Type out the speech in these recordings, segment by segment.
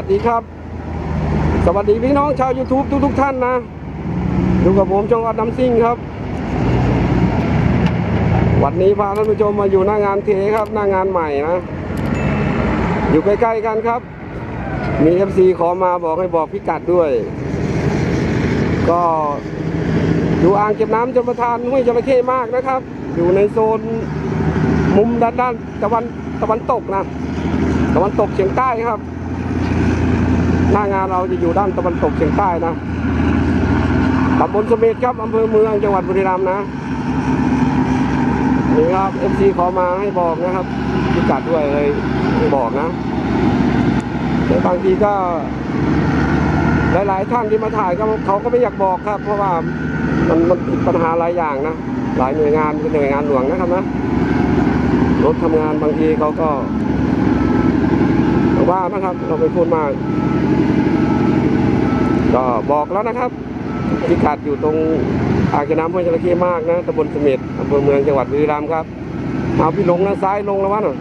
วัสดีครับ สวัสดีพี่น้องชาว YouTube ทุกทุกๆท่านนะอยู่กับผมจงออดน้ำซิ่งครับ วันนี้พาท่านผู้ชมมาอยู่หน้างานเทครับ หน้างานใหม่นะ อยู่ใกล้ๆกันครับ มี FC ขอมาบอกให้บอกพิกัดด้วย ก็อยู่อ่างเก็บน้ำจมประทานห้วยจระเข้มากนะครับ อยู่ในโซนมุมด้านด้านตะวันตะวันตกนะ ตะวันตกเฉียงใต้ครับ หน้างานเราจะอยู่ด้านตะวันตกเฉียงใต้นะตำบลสม็ดครับอำเภอเมืองจังหวัดบุรีรัมย์นะนี่ครับเอฟซีขอมาให้บอกนะครับพิกัดด้วยเลยบอกนะแต่บางทีก็ หลาย ๆ ท่านที่มาถ่ายก็เขาก็ไม่อยากบอกครับ เพราะว่ามันมันปัญหาหลายอย่างนะหลายหน่วยงานเป็นหน่วยงานหลวงนะครับนะรถทำงานบางทีเขาก็ ว่านะครับ เราไปพูดมาก ก็บอกแล้วนะครับพิกัดอยู่ตรงอ่างเก็บน้ำห้วยจระเข้มากนะตำบลเสม็ดอำเภอเมืองจังหวัดบุรีรัมย์ครับเอาพี่ลงนะซ้ายลงแล้ววะหน่อย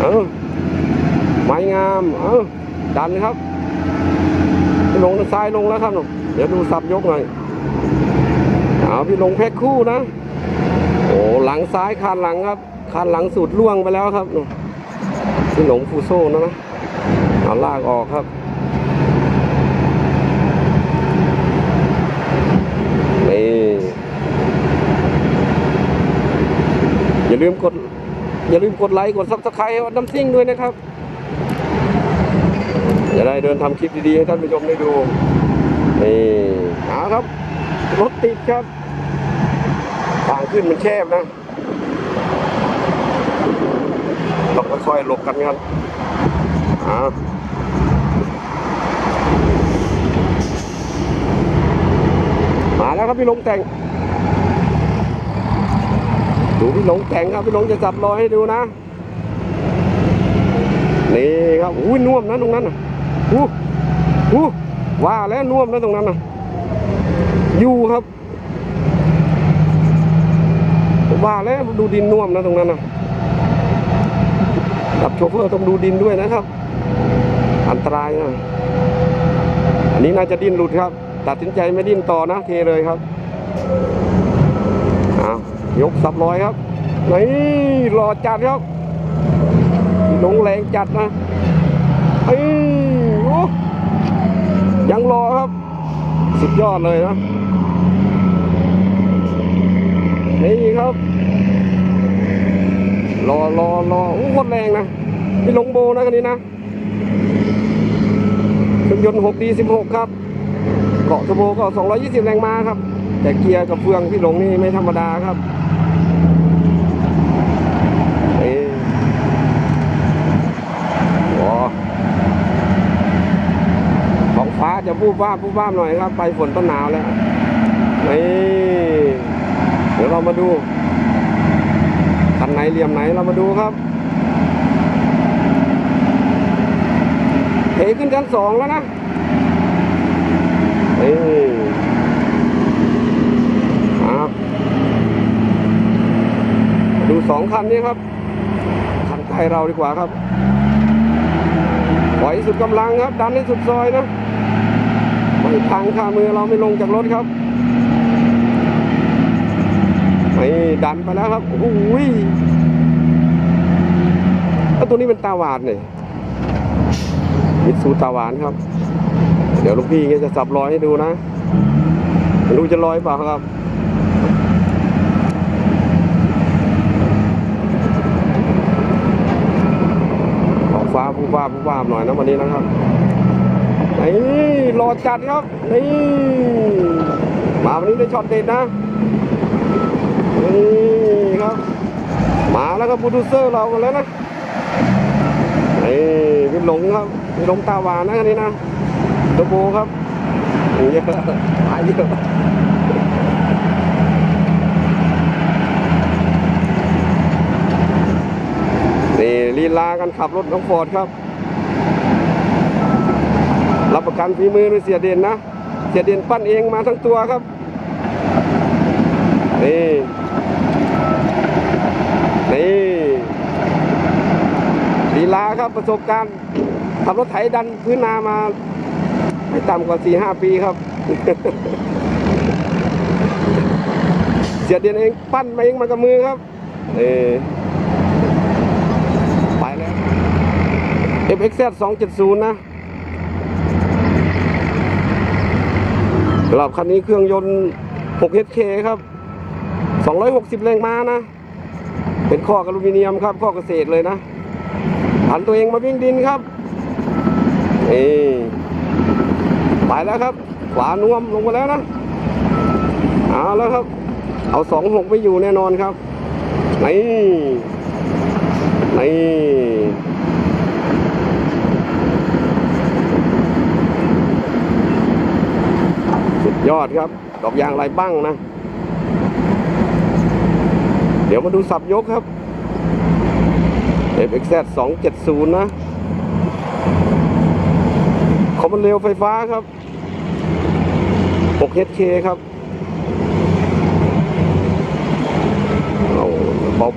เออไม้งามเออดันครับพี่ลงนะซ้ายลงแล้วครับหนูเดี๋ยวดูสับยกหน่อยเอาพี่ลงแพ็คคู่นะโอ้หลังซ้ายคานหลังครับคานหลังสุดล่วงไปแล้วครับหนู พี่หลงฟูโซ่นะนะเอาลากออกครับนี่อย่าลืมกด อย่าลืมกดไลค์กดซับสไครต์น้ำซิ่งด้วยนะครับจะได้เดินทำคลิปดีๆ ให้ท่านผู้ชมได้ดูนี่เอาครับ รถติดครับทางขึ้นมันแคบนะ ต้องค่อยๆหลบกันครับอ่ามาแล้วครับพี่หลงแต่ง ดูพี่หลงแต่งครับพี่หลงจะจับรอยให้ดูนะ นี่ครับอุ้ยน่วมนะตรงนั้นนะอู้อู้ว่าแล้วน่วมนะตรงนั้นนะอยู่ครับว่าแล้วดูดินน่วมนะตรงนั้นนะ กับโชเฟอร์ต้องดูดินด้วยนะครับ อันตรายนะอันนี้น่าจะดิ้นหลุดครับ ตัดสินใจไม่ดิ้นต่อนะเทเลยครับอ้าวยกสับร้อยครับนี่รอจัดครับลงแรงจัดนะเอ้ยโอ้ยังรอครับ สุดยอดเลยนะนี่ครับ รอรอรอโอ้โคตรแรงนะนี่ลงโบนะคันนี้นะเครื่องยนต์6 d 16 ครับ เกาะทโบก็ 220 แรงม้าครับ แต่เกียร์กับเฟืองที่ลงนี่ไม่ธรรมดาครับเอ้ยโอ้ท้องฟ้าจะพูบว่าพูบว่าหน่อยครับ ไปฝนต้นหนาวแล้วนี่เดี๋ยวเรามาดู คันไหนเหลี่ยมไหนเรามาดูครับเทขึ้นชั้นสองแล้วนะนี่ครับ ดูสองคันนี้ครับ คันใกลเราดีกว่าครับปล่อยสุดกำลังครับ ดันให้สุดซอยนะไม่พังค่ามือเราไม่ลงจากรถครับ ไม่ดันไปแล้วครับโอ้ยแล้วตัวนี้เป็นตาหวานเนี่ยมิตซูตาหวานครับ เดี๋ยวลูกพี่จะสับรอยให้ดูนะไม่รู้จะลอยเปล่าครับออกฟ้าผู้ว่าผู้ว่าหน่อยนะวันนี้นะครับนี่รอจัดครับนี่มาวันนี้ได้ช็อตเด็ดนะ นี่ครับ มาแล้วครับโปรดิวเซอร์เรากันแล้วนะนี่พี่หลงครับพี่หลงตาหวานนะคันนี้นะโตโบครับเยอะหายเยอะนี่ลีลากันขับรถของฟอร์ดครับ รับประกันฝีมือด้วยเสียเด่นนะ เสียเด่นปั้นเองมาทั้งตัวครับ นี่ นี่ลีลาครับประสบการณ์ขับรถไถดันพื้นนามา ไม่ต่ำกว่าสี่ห้าปีครับ เสียเดียนเองปั้นมาเองมากับมือครับเออไปแล้ว FXZ 270 นะสำหรับคันนี้เครื่องยนต์ 6HK ครับ 260 แรงม้านะ เป็นข้อกอลูมิเนียมครับ ข้อเกษตรเลยนะผันตัวเองมาวิ่งดินครับนี่ไปแล้วครับขวานวมลงมาแล้วนะเอาแล้วครับ เอาสองหกไม่อยู่แน่นอนครับนี่นี่สุดยอดครับดอกยางลายบ้างนะ เดี๋ยวมาดูสับยกครับ FXZ 270 นะ คอมมันเร็วไฟฟ้าครับ 6HK ครับ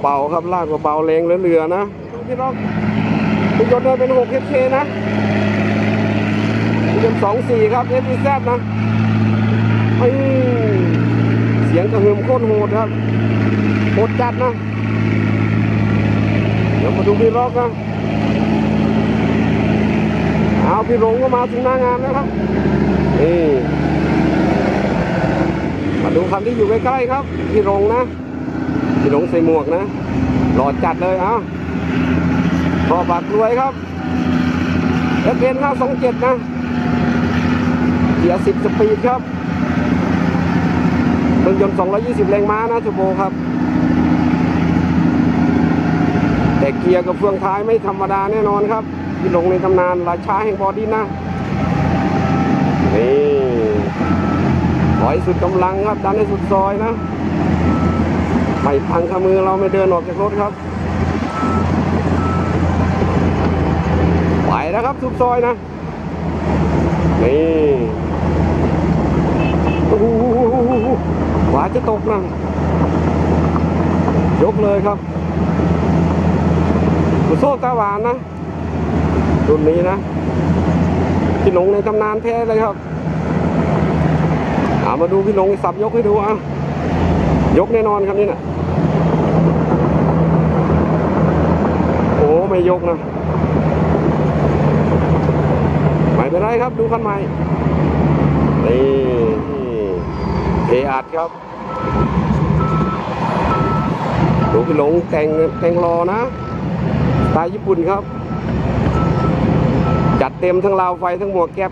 เบาๆครับลากเบาๆแรงเหลือๆนะพี่น้องพี่ยนต์ได้เป็น 6HK นะพี่ยนต์24 ครับ FXZ นะเฮ้ยเสียงกระหึ่มโคตรโหดครับ โหดจัดนะเดี๋ยวมาดูพี่ร็อกนะเอาพี่หลงก็มาถึงหน้างานแล้วครับนี่มาดูคันที่อยู่ใกล้ๆครับ พี่หลงนะ พี่หลงใส่หมวกนะ หล่อจัดเลยเอาพอบักรวยครับเอฟเอ็นห้าสองเจ็ดนะเกียร์สิบสปีดครับเครื่องยนต์220แรงม้านะทูโบครับ แต่เกียร์กับเฟืองท้ายไม่ธรรมดาแน่นอนครับที่ลงในตำนานราชาแห่งบอดี้นะนี่ถอยสุดกำลังครับ ดันให้สุดซอยนะไม่พังขมือเราไม่เดินออกจากรถครับไปแล้วครับสุดซอยนะนี่โอ้หขวาจะตกนะยกเลยครับ กุโซตาหวานนะรุ่นนี้นะ พี่หลงในตำนานแท้เลยครับอามาดูพี่หลงสับยกให้ดูอะยกแน่นอนครับนี่นะโอ้ไม่ยกนะไม่เป็นไรครับดูคันใหม่นี่เออัดครับดูพี่หลงแต่งแต่งรอนะ ตล์ญี่ปุ่นครับ จัดเต็มทั้งราวไฟทั้งหมวกแก๊ป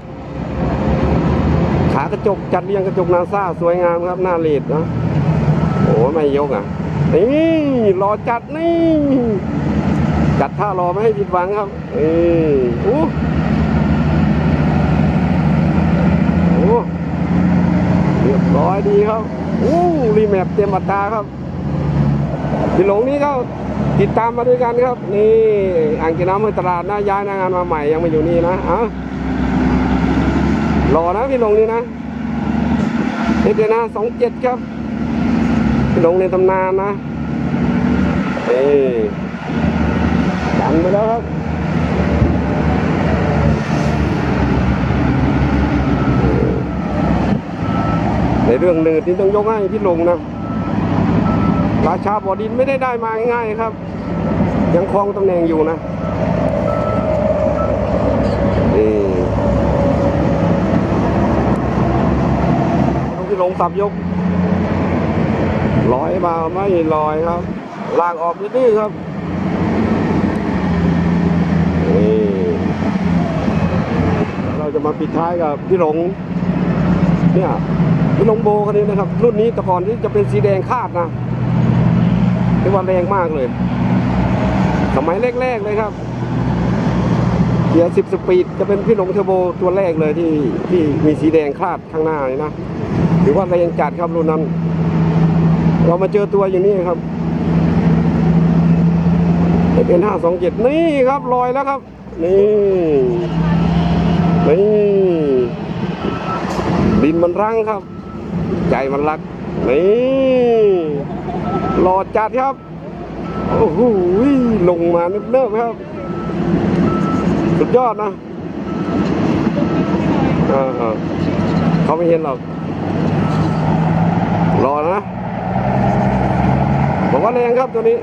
ขากระจกจัดเรียงกระจกนาซาสวยงามครับ หน้าเลดนะโอ้ไม่ยกอะนี่รอจัดนี่ จัดท่ารอไม่ให้ผิดหวังครับนี่โอ้โหเรียบร้อยดีครับโอ้รีแมปเต็มอัตราครับพี่หลงนี่ก็ ติดตามมาด้วยกันครับ นี่อ่างเก็บน้ำห้วยตลาดนะย้ายหนางานมาใหม่ยังมาอยู่นี่นะเอ้ารอนะพี่ลงนี่นะเด็กนะสองเจ็ดครับพี่ลงในตำนานนะเอ้ดันไปแล้วครับในเรื่องหนืดนี่ต้องยกให้พี่ลงนะราชาบอดินไม่ได้ได้มาง่ายๆครับ ยังครองตำแหน่งอยู่นะนี่ดูพี่หลงสับยกลอยมาไม่ลอยครับ ลากออกนิดื้ครับนี่เราจะมาปิดท้ายกับพี่หลงเนี่ยพี่หลงโบคันนี้นะครับ รุ่นนี้แต่ก่อนที่จะเป็นสีแดงคาดนะเรียกว่าแรงมากเลย สมัยแรกๆเลยครับเกียร์สิบสปีดจะเป็นพี่หลงเทอร์โบตัวแรกเลยที่ที่มีสีแดงคลาดข้างหน้าเลยนะถือว่าแรงจัดครับรุ่นนั้น เรามาเจอตัวอยู่นี้ครับเป็นห้าสองเจ็ดนี่ครับลอยแล้วครับ นี่นี่ดินมันรั้งครับ ใจมันรัก นี่หลอดจัดครับ โอ้โหลงมาเนิบๆครับ สุดยอดนะเออเออเขาไม่เห็นหรอก รอนะบอกว่าแรงครับตัวนี้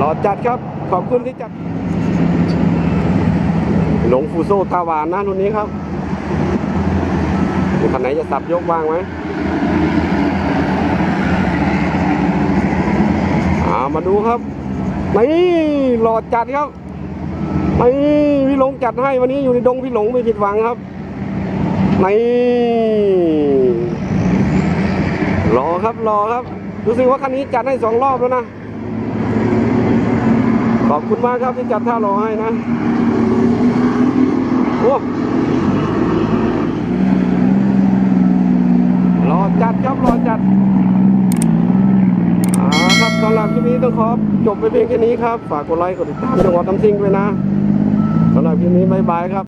รอจัดครับ ขอบคุณที่จัด หลงฟูโซตาหวานนะรุ่นนี้ครับคันไหนจะสับยกบ้างไหมอา มาดูครับนี่หลอดจัดครับนี่พี่หลงจัดให้วันนี้อยู่ในดงพี่หลงไม่ผิดหวังครับนี่รอครับรอครับรู้สึกว่าคันนี้จัดให้สองรอบแล้วนะขอบคุณมากครับที่จัดท่ารอให้นะโอ้รอจัดครับรอจัด สำหรับคลิปนี้ต้องขอจบไปเพียงแค่นี้ครับ ฝากกดไลค์กดติดตามจังหวัดน้ำซิงด้วยนะสำหรับคลิปนี้บายบายครับ